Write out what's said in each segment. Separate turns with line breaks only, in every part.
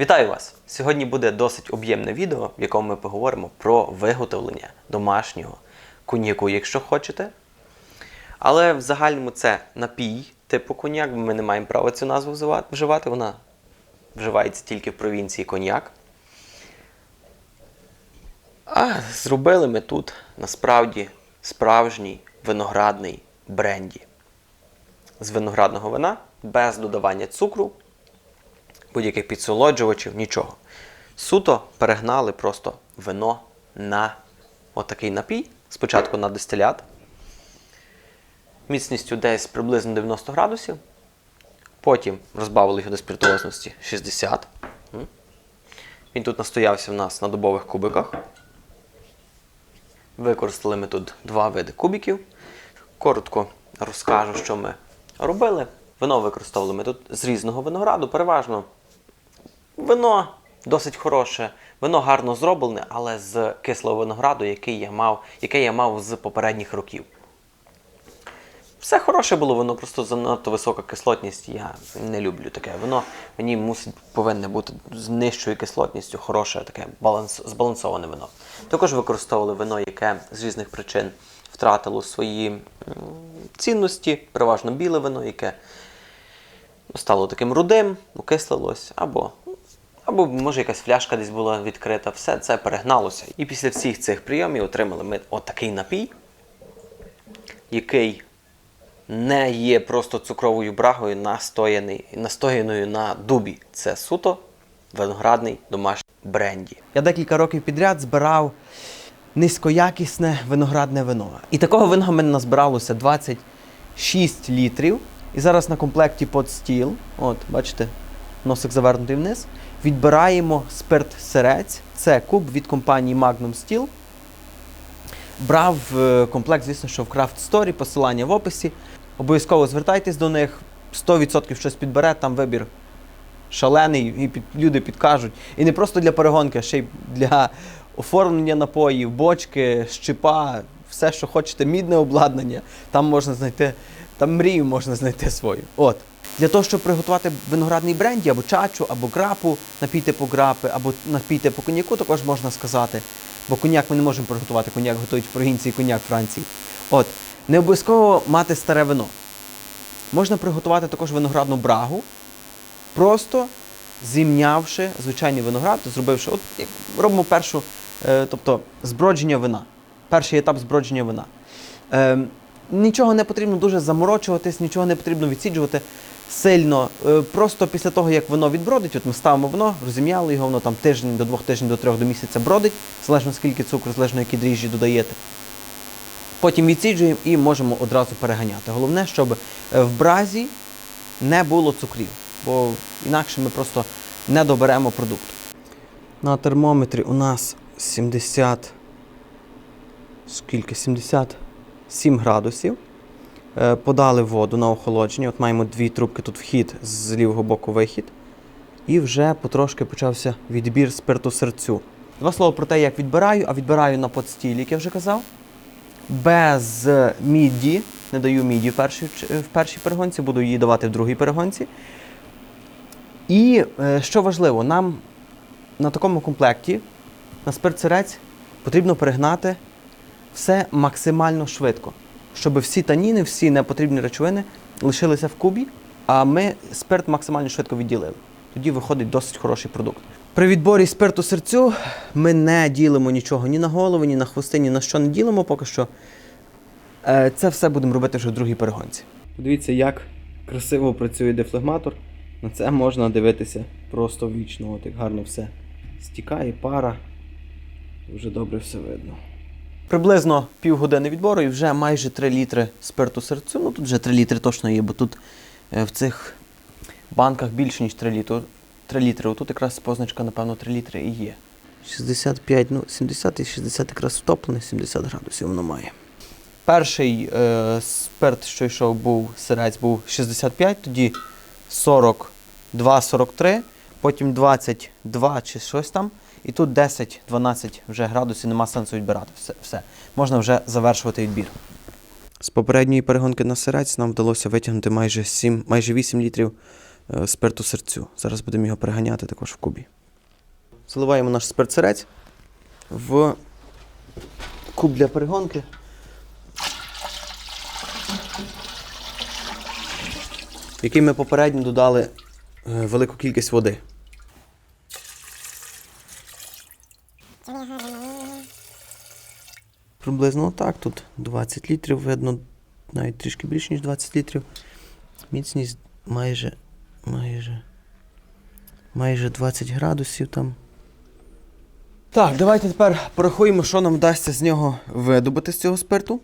Вітаю вас! Сьогодні буде досить об'ємне відео, в якому ми поговоримо про виготовлення домашнього коньяку, якщо хочете. Але в загальному це напій типу коньяк, бо ми не маємо права цю назву вживати. Вона вживається тільки в провінції коньяк. А зробили ми тут насправді справжній виноградний бренді. З виноградного вина без додавання цукру, будь-яких підсолоджувачів, нічого. Суто перегнали просто вино на отакий напій. Спочатку на дистилят, міцністю десь приблизно 90 градусів. Потім розбавили його до спіртуозності 60. Він тут настоявся в нас на добових кубиках. Використали ми тут два види кубиків. Коротко розкажу, що ми робили. Вино використовували ми тут з різного винограду. Переважно вино досить хороше, вино гарно зроблене, але з кислого винограду, який я мав, яке я мав з попередніх років. Все хороше було, воно просто занадто висока кислотність. Я не люблю таке. Воно мені мусить повинне бути з нижчою кислотністю, хороше, таке баланс, збалансоване вино. Також використовували вино, яке з різних причин втратило свої цінності, переважно біле вино, яке стало таким рудим, окислилось, або, або може якась фляжка десь була відкрита. Все це перегналося. І після всіх цих прийомів отримали ми отакий напій, який не є просто цукровою брагою, настояною на дубі. Це суто виноградний домашній бренді.
Я декілька років підряд збирав низькоякісне виноградне вино. І такого вина в мене назбиралося 26 літрів. І зараз на комплекті под стіл, от, бачите, носик завернутий вниз. Відбираємо спирт-сирець. Це куб від компанії Magnum Steel. Брав е, комплект, звісно, що в Craft Story, посилання в описі. Обов'язково звертайтесь до них, 100% щось підбере, там вибір шалений, і під, люди підкажуть. І не просто для перегонки, а ще й для оформлення напоїв, бочки, щепа, все, що хочете, мідне обладнання. Там можна знайти, там мрію можна знайти свою. От. Для того, щоб приготувати виноградний бренді, або чачу, або грапу, напій типу грапи, або напій типу коньяку, також можна сказати. Бо коньяк ми не можемо приготувати, коньяк готують в провінції, коньяк Франції. От, не обов'язково мати старе вино. Можна приготувати також виноградну брагу, просто зімнявши звичайний виноград, зробивши, от як робимо першу, е, тобто збродження вина. Перший етап збродження вина. Е, нічого не потрібно дуже заморочуватись, нічого не потрібно відсіджувати сильно. Е, просто після того, як воно відбродить, от ми ставимо вино, розім'яли його, воно там тиждень до двох тижнів, до трьох до місяця бродить, залежно скільки цукру, залежно які дріжджі додаєте. Потім відсіджуємо і можемо одразу переганяти. Головне, щоб е, в бразі не було цукрів, бо інакше ми просто не доберемо продукт. На термометрі у нас 70. Скільки? 77 градусів. Е, Подали воду на охолодження. От маємо дві трубки тут вхід з лівого боку вихід. І вже потрошки почався відбір спирту серцю. Два слова про те, як відбираю, а відбираю на подстілі, як я вже казав без міді. Не даю міді в першій, в першій перегонці, буду її давати в другій перегонці. І е, що важливо, нам на такому комплекті на спирт-сирець потрібно перегнати все максимально швидко, щоб всі таніни, всі непотрібні речовини лишилися в кубі, а ми спирт максимально швидко відділили. Тоді виходить досить хороший продукт. При відборі спирту серцю ми не ділимо нічого ні на голову, ні на хвости, ні на що не ділимо поки що. Е, Це все будемо робити вже в другій перегонці. Подивіться, як красиво працює дефлегматор. На це можна дивитися просто вічно. От як гарно все стікає, пара. Дуже добре все видно. Приблизно півгодини відбору і вже майже 3 літри спирту серцю. Ну тут вже 3 літри точно є, бо тут е, в цих банках більше, ніж 3 літри. 3 літри. Отут якраз позначка, напевно, 3 літри і є. 65, ну 70 і 60 якраз втоплене, 70 градусів воно має. Перший е, спирт, що йшов, був сирець, був 65, тоді 42-43, потім 22 чи щось там. І тут 10-12 вже градусів, нема сенсу відбирати. Все, все. Можна вже завершувати відбір. З попередньої перегонки на сирець нам вдалося витягнути майже 7, майже 8 літрів е, спирту серцю. Зараз будемо його переганяти також в кубі. Заливаємо наш спирт-сирець в куб для перегонки. Який ми попередньо додали е, велику кількість води. Приблизно так. Тут 20 літрів, видно, навіть трішки більше, ніж 20 літрів. Міцність майже, майже, майже 20 градусів там. Так, давайте тепер порахуємо, що нам вдасться з нього видобути з цього спирту.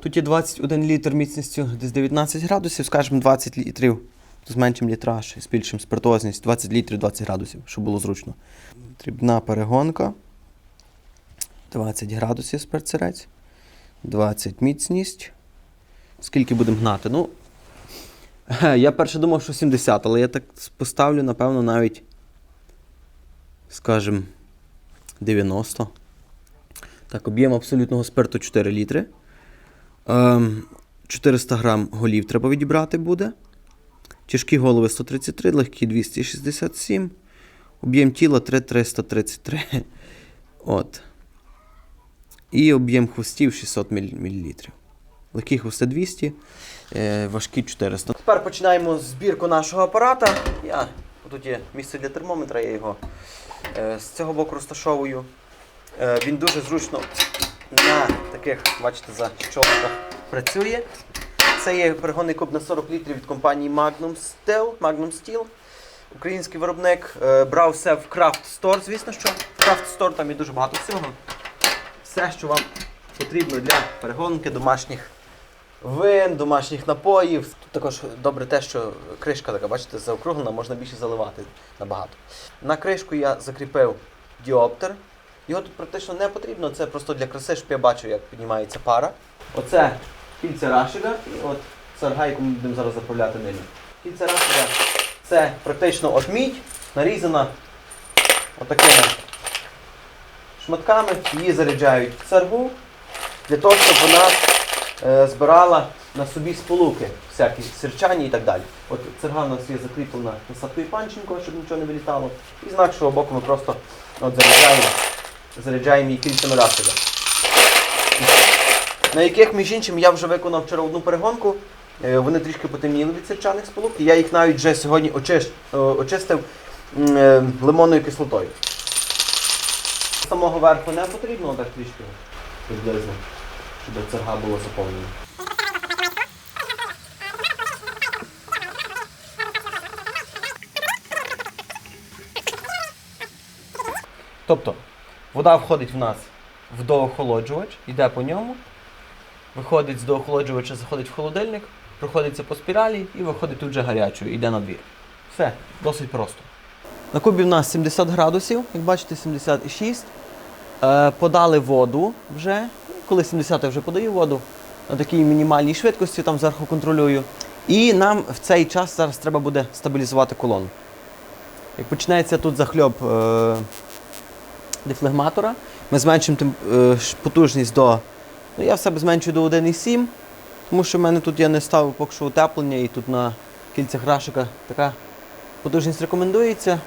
Тут є 21 літр міцністю десь 19 градусів, скажімо, 20 літрів. Зменшимо літраж і збільшимо спиртозність. 20 літрів 20 градусів, щоб було зручно. Дрібна перегонка. 20 градусів спиртсирець. 20 міцність. Скільки будемо гнати? Ну, я перше думав, що 70, але я так поставлю, напевно, навіть, скажімо, 90. Так, об'єм абсолютного спирту 4 літри. Ем, 400 грам голів треба відібрати буде. Тяжкі голови 133, легкі 267. Об'єм тіла 3333. От. І об'єм хвостів 600 мл. Легкі хвости 200, е, важкі 400. Тепер починаємо збірку нашого апарата. Я, тут є місце для термометра, я його е, з цього боку розташовую. Е, він дуже зручно на таких, бачите, за щолках працює. Це є перегонний куб на 40 літрів від компанії Magnum Steel. Magnum Steel. Український виробник е, брав все в Craft Store, звісно що. В Craft Store там є дуже багато всього. Все, що вам потрібно для перегонки домашніх вин, домашніх напоїв. Тут також добре те, що кришка така, бачите, заокруглена, можна більше заливати набагато. На кришку я закріпив діоптер. Його тут практично не потрібно, це просто для краси, щоб я бачив, як піднімається пара. Оце кільця рашига і от сарга, яку ми будемо зараз заправляти ними. Кільця рашига це практично от мідь, нарізана отакими шматками, її заряджають в саргу для того, щоб вона е, збирала на собі сполуки, всякі сірчані і так далі. От церга у нас є закріплена насадкою панченко, щоб нічого не вилітало. І з інакшого боку ми просто от заряджаємо, заряджаємо її кільцями рашига. На яких, між іншим, я вже виконав вчора одну перегонку. Е, Вони трішки потемніли від сірчаних сполук. І я їх навіть вже сьогодні очиш- е, очистив е, лимонною кислотою. Самого верху не потрібно, так трішки приблизно, щоб церга була заповнена. Тобто, вода входить в нас в доохолоджувач, йде по ньому, виходить з доохолоджувача, заходить в холодильник, проходиться по спіралі і виходить тут же гарячою, йде на двір. Все, досить просто. На кубі в нас 70 градусів, як бачите, 76. Е, подали воду вже. Коли 70 я вже подаю воду на такій мінімальній швидкості, там зверху контролюю. І нам в цей час зараз треба буде стабілізувати колону. Як починається тут захльоп е, дефлегматора, ми зменшуємо тем- е, потужність до. Ну, я в себе зменшую до 1,7, тому що в мене тут я не ставив поки що утеплення, і тут на кільцях рашика така потужність рекомендується.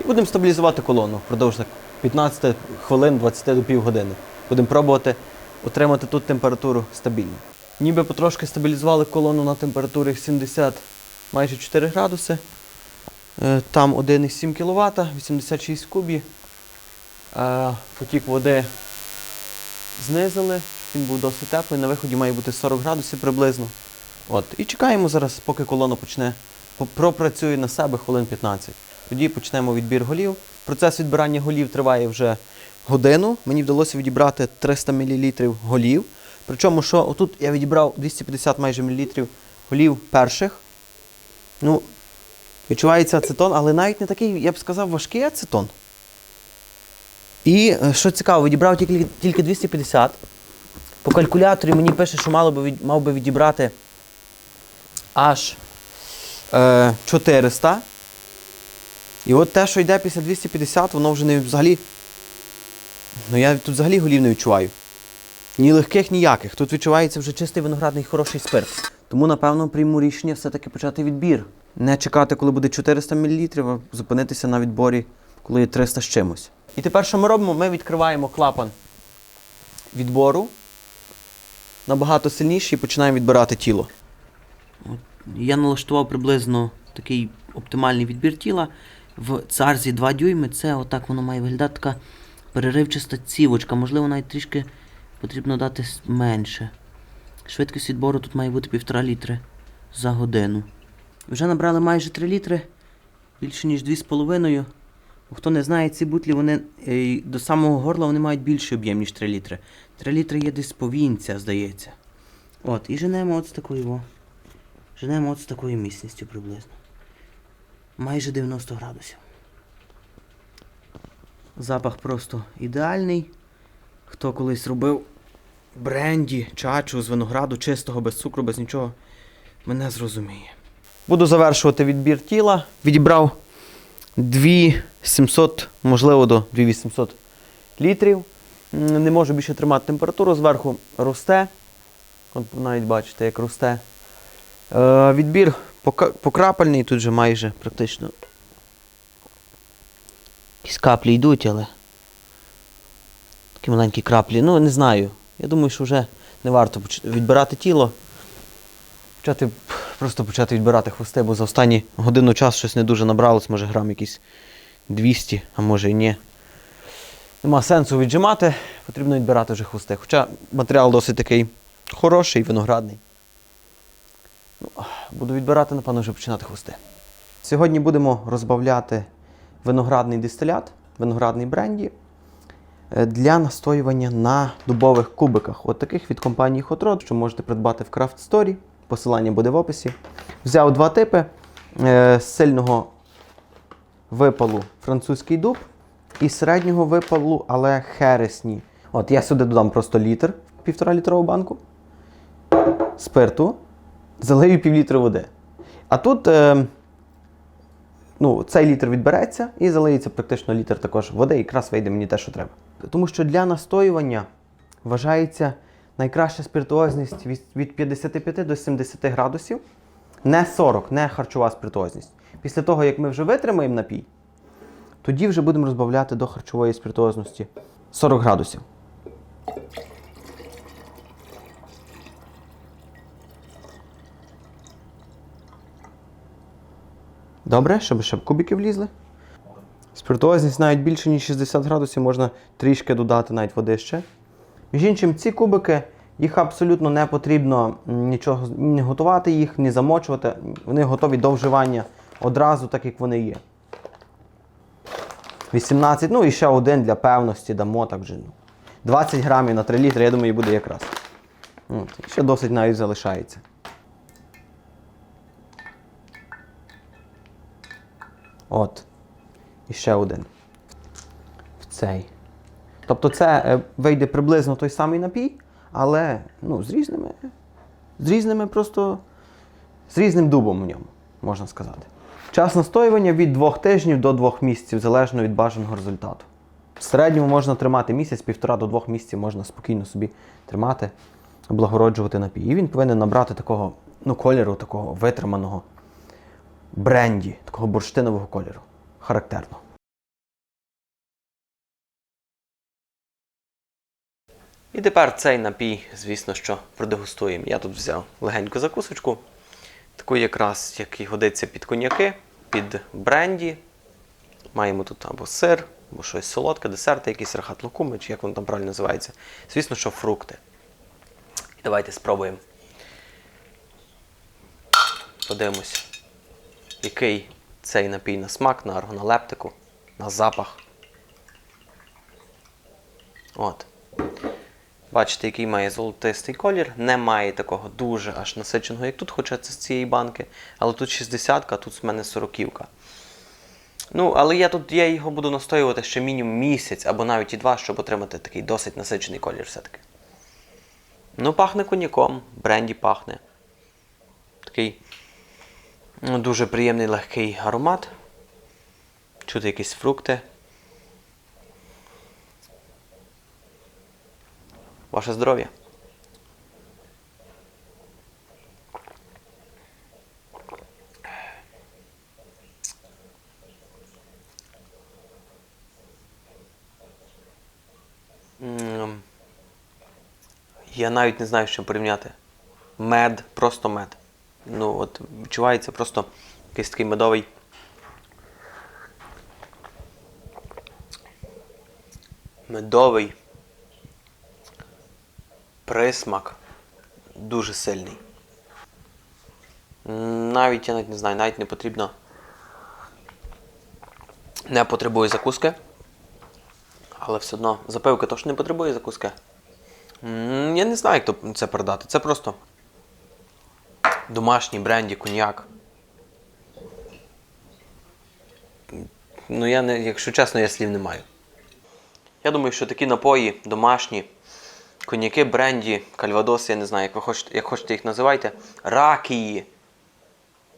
І будемо стабілізувати колону впродовж 15 хвилин, 20 до півгодини. Будемо пробувати отримати тут температуру стабільну. Ніби потрошки стабілізували колону на температурі 70 майже 4 градуси. Е, Там 1,7 кВт, 86 кубів. Потік води знизили, він був досить теплий. На виході має бути 40 градусів приблизно. От. І чекаємо зараз, поки колона почне пропрацює на себе хвилин 15. Тоді почнемо відбір голів. Процес відбирання голів триває вже годину. Мені вдалося відібрати 300 мл голів. Причому, що отут я відібрав 250 майже мл голів перших. Ну, відчувається ацетон, але навіть не такий, я б сказав, важкий ацетон. І е, що цікаво, відібрав тільки, тільки 250. По калькуляторі мені пише, що мало би від, мав би відібрати аж е, 400. І от те, що йде після 250, воно вже не взагалі. Ну я тут взагалі голів не відчуваю. Ні легких, ніяких. Тут відчувається вже чистий виноградний хороший спирт. Тому, напевно, прийму рішення все-таки почати відбір. Не чекати, коли буде 400 мл, а зупинитися на відборі, коли є 300 з чимось. І тепер, що ми робимо? Ми відкриваємо клапан відбору набагато сильніший і починаємо відбирати тіло. От, я налаштував приблизно такий оптимальний відбір тіла. В царзі 2 дюйми це отак воно має виглядати така переривчаста цівочка. Можливо, навіть трішки потрібно дати менше. Швидкість відбору тут має бути 1,5 літри за годину. Вже набрали майже 3 літри, більше ніж 2,5. Хто не знає, ці бутлі вони е, до самого горла вони мають більший об'єм, ніж 3 літри. 3 літри є десь повінця, здається. От, і женемо от з такою. Женемо от з такою міцністю приблизно. Майже 90 градусів. Запах просто ідеальний. Хто колись робив бренді, чачу з винограду, чистого, без цукру, без нічого, мене зрозуміє. Буду завершувати відбір тіла. Відібрав 2700, можливо, до 2800 літрів. Не можу більше тримати температуру, зверху росте. От навіть бачите, як росте. Е, відбір покрапельний, тут же майже практично. Якісь каплі йдуть, але. Такі маленькі краплі. Ну, не знаю. Я думаю, що вже не варто відбирати тіло. Почати, просто почати відбирати хвости, бо за останні годину час щось не дуже набралось, може грам якісь 200, а може і ні. Нема сенсу віджимати, потрібно відбирати вже хвости. Хоча матеріал досить такий хороший, виноградний. Ну, буду відбирати, напевно, вже починати хвости. Сьогодні будемо розбавляти виноградний дистилят, виноградний бренді е, для настоювання на дубових кубиках. От таких від компанії Hot Rod, що можете придбати в Craft Story. Посилання буде в описі. Взяв два типи е, сильного випалу французький дуб і середнього випалу, але хересні. От я сюди додам просто літр, півтора літрову банку спирту, залию півлітра води. А тут е, ну, цей літр відбереться і залиється практично літр також води, і якраз вийде мені те, що треба. Тому що для настоювання вважається найкраща спиртуозність від, від 55 до 70 градусів. Не 40, не харчова спиртуозність. Після того, як ми вже витримаємо напій, тоді вже будемо розбавляти до харчової спиртуозності 40 градусів. Добре, щоб ще кубики влізли. Спиртуозність навіть більше, ніж 60 градусів, можна трішки додати навіть води ще. Між іншим, ці кубики, їх абсолютно не потрібно нічого ні готувати їх, ні замочувати. Вони готові до вживання одразу, так як вони є. 18, ну і ще один для певності дамо так ну, 20 грамів на 3 літри, я думаю, буде якраз. От, ще досить навіть залишається. От. І ще один. В цей. Тобто це е, вийде приблизно той самий напій, але ну, з різними. З різними просто. З різним дубом в ньому, можна сказати. Час настоювання від двох тижнів до двох місяців, залежно від бажаного результату. В середньому можна тримати місяць, півтора до двох місяців можна спокійно собі тримати, облагороджувати напій. І він повинен набрати такого ну, кольору, такого витриманого бренді, такого бурштинового кольору. Характерно.
І тепер цей напій, звісно, що продегустуємо. Я тут взяв легеньку закусочку, таку якраз, як і годиться під коньяки, під бренді. Маємо тут або сир, або щось солодке, десерти, якісь рахат лукуми, чи як воно там правильно називається. Звісно, що фрукти. І давайте спробуємо. Подивимось, який цей напій на смак, на органолептику, на запах. От. Бачите, який має золотистий колір, не має такого дуже аж насиченого, як тут, хоча це з цієї банки. Але тут 60, а тут з мене 40. Ну, але я тут я його буду настоювати ще мінімум місяць або навіть і два, щоб отримати такий досить насичений колір все-таки. Ну, пахне коньяком, бренді пахне. Такий ну, дуже приємний легкий аромат. Чути якісь фрукти. ваше здоров'я. Я навіть не знаю, з чим порівняти. Мед, просто мед. Ну, от, відчувається просто якийсь такий медовий. Медовий присмак дуже сильний. Навіть я навіть не знаю, навіть не потрібно. Не потребує закуски. Але все одно запивка теж не потребує закуски. Я не знаю, як то це передати. Це просто домашній бренді, коньяк. Ну, я не, якщо чесно, я слів не маю. Я думаю, що такі напої домашні, коньяки, бренді, кальвадоси, я не знаю, як ви хочете, як хочете їх називайте, ракії,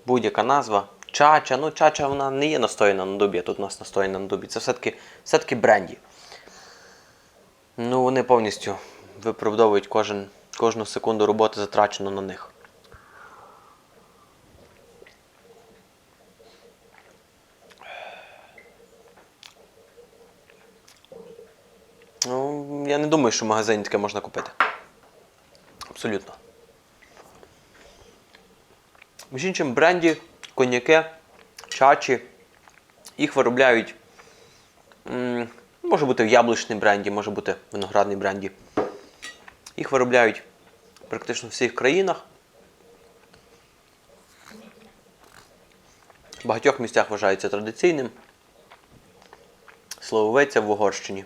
будь-яка назва. Чача, ну чача вона не є настояна на дубі, а тут у нас настояна на дубі. Це все-таки все-таки бренді. Ну, вони повністю виправдовують кожен, кожну секунду роботи, затрачену на них. Ну, я не думаю, що в магазині таке можна купити. Абсолютно. Між іншим, бренді, коньяки, чачі, їх виробляють. може бути в яблучній бренді, може бути в виноградній бренді. Їх виробляють практично в всіх країнах. В багатьох місцях вважається традиційним. Слововиця в Угорщині.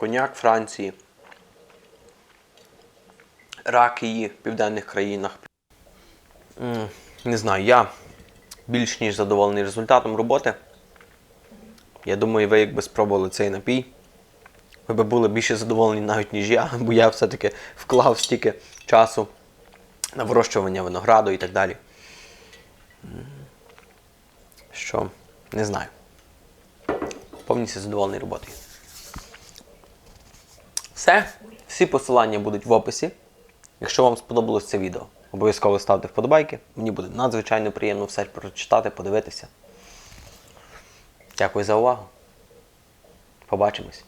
Коняк Франції. Ракії в південних країнах. Не знаю, я більш ніж задоволений результатом роботи. Я думаю, ви якби спробували цей напій. Ви би були більше задоволені навіть, ніж я, бо я все-таки вклав стільки часу на вирощування винограду і так далі. Що, не знаю. Повністю задоволений роботою. Все. Всі посилання будуть в описі. Якщо вам сподобалось це відео, обов'язково ставте вподобайки. Мені буде надзвичайно приємно все прочитати, подивитися. Дякую за увагу. Побачимось.